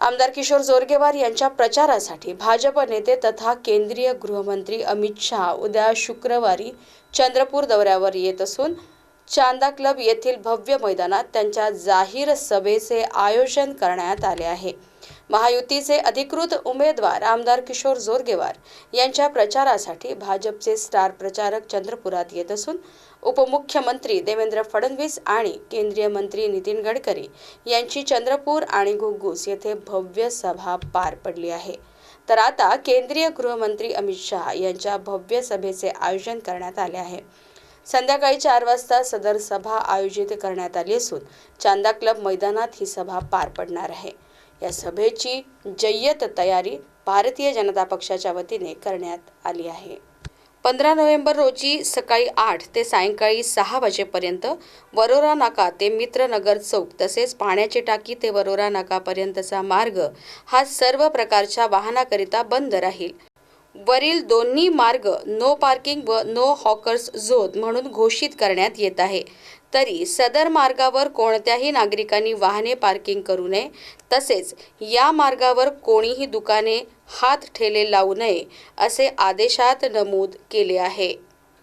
आमदार किशोर जोरगेवार यांच्या प्रचारासाठी भाजप नेते तथा केंद्रीय गृहमंत्री अमित शहा उद्या शुक्रवारी चंद्रपूर दौऱ्यावर येत असून चांदा क्लब येथील भव्य मैदानात त्यांच्या जाहीर सभेचे आयोजन करण्यात आले आहे. महायुतीचे अधिकृत उमेदवार आमदार किशोर जोरगेवार यांच्या प्रचारासाठी भाजपचे स्टार प्रचारक चंद्रपुरात येत असून उपमुख्यमंत्री देवेंद्र फडणवीस आणि केंद्रीय मंत्री नितीन गडकरी यांची चंद्रपूर आणि घुग्गुस येथे भव्य सभा पार पडली आहे. तर आता केंद्रीय गृहमंत्री अमित शहा यांच्या भव्य सभेचे आयोजन करण्यात आले आहे. संध्याकाळी चार वाजता सदर सभा आयोजित करण्यात आली असून चांदा क्लब मैदानात ही सभा पार पडणार आहे. या सभेची जय्यत तयारी भारतीय जनता पक्षाच्या वतीने करण्यात आली आहे. पंधरा नोव्हेंबर रोजी सकाळी आठ ते सायंकाळी सहा वाजेपर्यंत वरोरा नाका ते मित्रनगर चौक तसेच पाण्याची टाकी ते वरोरा नाकापर्यंतचा मार्ग हा सर्व प्रकारच्या वाहनाकरिता बंद राहील. वरील दोन्ही मार्ग नो पार्किंग व नो हॉकर्स झोन म्हणून घोषित करण्यात येत आहे. तरी सदर मार्गावर कोणत्याही नागरिकांनी वाहने पार्किंग करू नये. तसेच या मार्गावर कोणीही दुकाने हात ठेले लावू नये असे आदेशात नमूद केले आहे.